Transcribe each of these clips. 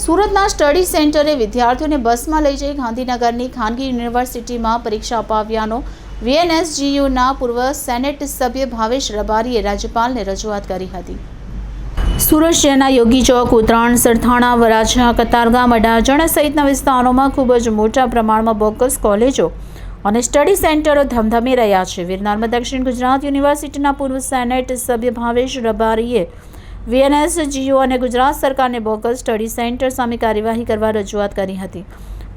સુરતના સ્ટડી સેન્ટરે વિદ્યાર્થીઓને બસમાં લઈ જઈ ગાંધીનગરની ખાનગી યુનિવર્સિટીમાં પરીક્ષા અપાવ્યાનો વીએનએસજીયુના પૂર્વ સેનેટ સભ્ય ભાવેશ રબારીએ રાજ્યપાલને રજૂઆત કરી હતી. સુરત શહેરના યોગી ચોક ઉત્તરાયણ સરથાણા વરાછા, કતારગામ, અડાજણ સહિતના વિસ્તારોમાં ખૂબ જ મોટા પ્રમાણમાં બોગસ કોલેજો અને સ્ટડી સેન્ટરો ધમધમી રહ્યા છે. વીરનારમાં દક્ષિણ ગુજરાત યુનિવર્સિટીના પૂર્વ સેનેટ સભ્ય ભાવેશ રબારીએ વીએનએસ જીઓ અને ગુજરાત સરકારને બોગસ સ્ટડી સેન્ટર સામે કાર્યવાહી કરવા રજૂઆત કરી હતી.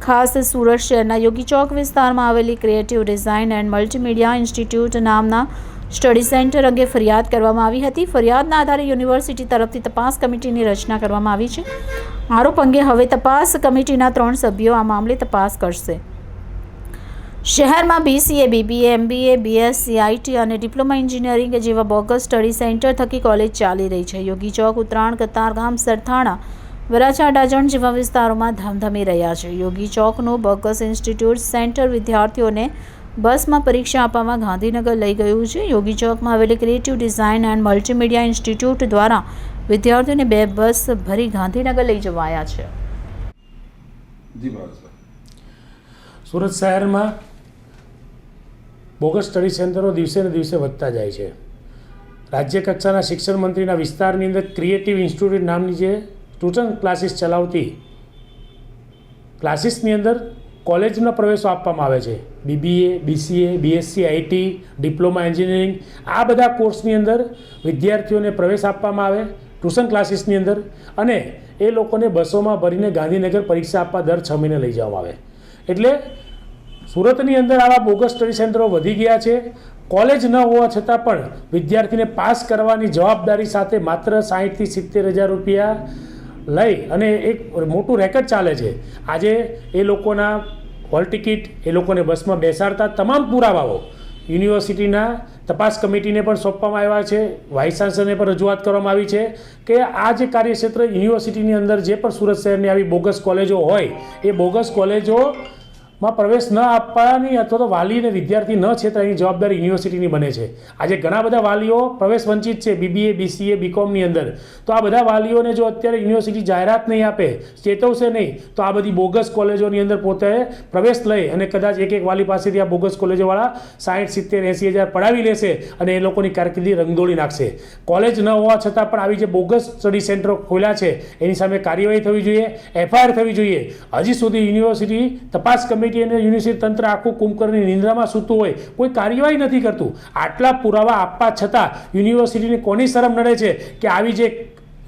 ખાસ સુરત શહેરના યોગી ચોક વિસ્તારમાં આવેલી creative design and multimedia institute નામના સ્ટડી સેન્ટર અંગે ફરિયાદ કરવામાં આવી હતી. ફરિયાદના આધારે યુનિવર્સિટી તરફથી તપાસ કમિટીની રચના કરવામાં આવી છે. આરોપ અંગે હવે તપાસ કમિટીના ત્રણ સભ્યો આ મામલે તપાસ કરશે. શહેરમાં BCA BBA MBA BSc IT અને ડિપ્લોમા એન્જિનિયરિંગ જેવા બોગસ સ્ટડી સેન્ટર થકી કોલેજ ચાલી રહી છે. યોગી ચોક ઉત્તરાયણ કતારગામ સરથાણા વરાછા ડાજણ જેવા વિસ્તારોમાં ધમધમી રહ્યા છે. યોગી ચોકનું બોગસ ઇન્સ્ટિટ્યૂટ સેન્ટર વિદ્યાર્થીઓને બસમાં પરીક્ષા આપવામાં ગાંધીનગર લઈ ગયું છે. યોગી ચોકમાં આવેલી creative design and multimedia institute દ્વારા વિદ્યાર્થીઓને બે બસ ભરી ગાંધીનગર લઈ જવાયા છે. સુરત શહેરમાં બોગસ સ્ટડી સેન્ટરો દિવસે ને દિવસે વધતા જાય છે. રાજ્ય કક્ષાના શિક્ષણ મંત્રીના વિસ્તારની અંદર ક્રિએટિવ ઇન્સ્ટિટ્યૂટ નામની જે ટ્યુશન ક્લાસીસ ચલાવતી ક્લાસીસની અંદર કોલેજના પ્રવેશો આપવામાં આવે છે. BBA BCA BSc IT diploma engineering આ બધા કોર્સની અંદર વિદ્યાર્થીઓને પ્રવેશ આપવામાં આવે ટ્યુશન ક્લાસીસની અંદર અને એ લોકોને બસોમાં ભરીને ગાંધીનગર પરીક્ષા આપવા દર છ મહિને લઈ જવામાં આવે. એટલે સુરતની અંદર આવા બોગસ સ્ટડી સેન્ટરો વધી ગયા છે. કોલેજ ન હોવા છતાં પણ વિદ્યાર્થીને પાસ કરવાની જવાબદારી સાથે માત્ર સાહીઠથી સિત્તેર હજાર રૂપિયા લઈ અને એક મોટું રેકર્ડ ચાલે છે. આજે એ લોકોના હોલ ટિકિટ એ લોકોને બસમાં બેસાડતા તમામ પુરાવાઓ યુનિવર્સિટીના તપાસ કમિટીને પણ સોંપવામાં આવ્યા છે. વાઇસ ચાન્સલરને પણ રજૂઆત કરવામાં આવી છે કે આ જે કાર્યક્ષેત્ર યુનિવર્સિટીની અંદર જે પણ સુરત શહેરની આવી બોગસ કોલેજો હોય, એ બોગસ કોલેજો માં પ્રવેશ ન આપવાની અથવા તો વાલી અને વિદ્યાર્થી ન છેતરાની જવાબદારી યુનિવર્સિટીની બને છે. આજે ઘણા બધા વાલીઓ પ્રવેશ વંચિત છે બીબીએ બીસીએ બીકોમની અંદર. તો આ બધા વાલીઓને જો અત્યારે યુનિવર્સિટી જાહેરાત નહીં આપે, ચેતવશે નહીં, તો આ બધી બોગસ કોલેજોની અંદર પોતે પ્રવેશ લઈ અને કદાચ એક એક વાલી પાસેથી આ બોગસ કોલેજોવાળા સાઠ સિત્તેર, એંસી હજાર પડાવી લેશે અને એ લોકોની કારકિર્દી રંગદોળી નાખશે. કોલેજ ન હોવા છતાં પણ આવી જે બોગસ સ્ટડી સેન્ટરો ખોલ્યા છે, એની સામે કાર્યવાહી થવી જોઈએ એફઆઈઆર થવી જોઈએ. હજી સુધી યુનિવર્સિટી તપાસ કમિટી કમિટી અને યુનિવર્સિટી તંત્ર આખું કુંભકર્ણની નિંદ્રામાં સૂતું હોય, કોઈ કાર્યવાહી નથી કરતું. આટલા પુરાવા આપવા છતાં યુનિવર્સિટીને કોની શરમ નડે છે કે આવી જે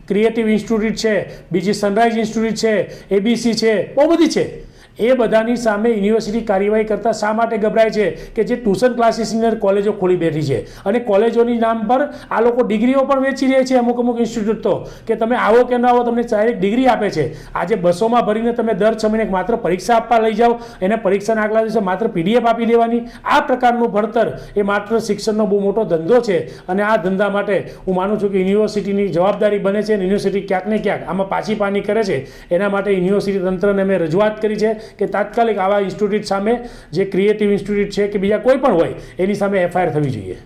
ક્રિએટિવ ઇન્સ્ટિટ્યૂટ છે, બીજી સનરાઇઝ ઇન્સ્ટિટ્યૂટ છે એબીસી છે, બહુ બધી છે. એ બધાની સામે યુનિવર્સિટી કાર્યવાહી કરતાં શા માટે ગભરાય છે? કે જે ટ્યુશન ક્લાસીસની અંદર કોલેજો ખોલી બેઠી છે. અને કોલેજોની નામ પર આ લોકો ડિગ્રીઓ પણ વેચી રહે છે અમુક અમુક ઇન્સ્ટિટ્યૂટ તો. કે તમે આવો કે ન આવો તમને ડાયરેક્ટ ડિગ્રી આપે છે. આજે બસોમાં ભરીને તમે દર છ મહિને માત્ર પરીક્ષા આપવા લઈ જાઓ. એને પરીક્ષાના આગલા દિવસે માત્ર પીડીએફ આપી દેવાની. આ પ્રકારનું ભણતર એ માત્ર શિક્ષણનો બહુ મોટો ધંધો છે. અને આ ધંધા માટે હું માનું છું કે યુનિવર્સિટીની જવાબદારી બને છે. યુનિવર્સિટી ક્યાંક ને ક્યાંક આમાં પાછી પાની કરે છે. એના માટે યુનિવર્સિટી તંત્રને મેં રજૂઆત કરી છે. કે તાત્કાલિક આવા ઇન્સ્ટિટ્યૂટ સામે જે ક્રિએટિવ ઇન્સ્ટિટ્યૂટ છે કે બીજા કોઈ પણ હોય, એની સામે એફઆઈઆર થવી જોઈએ.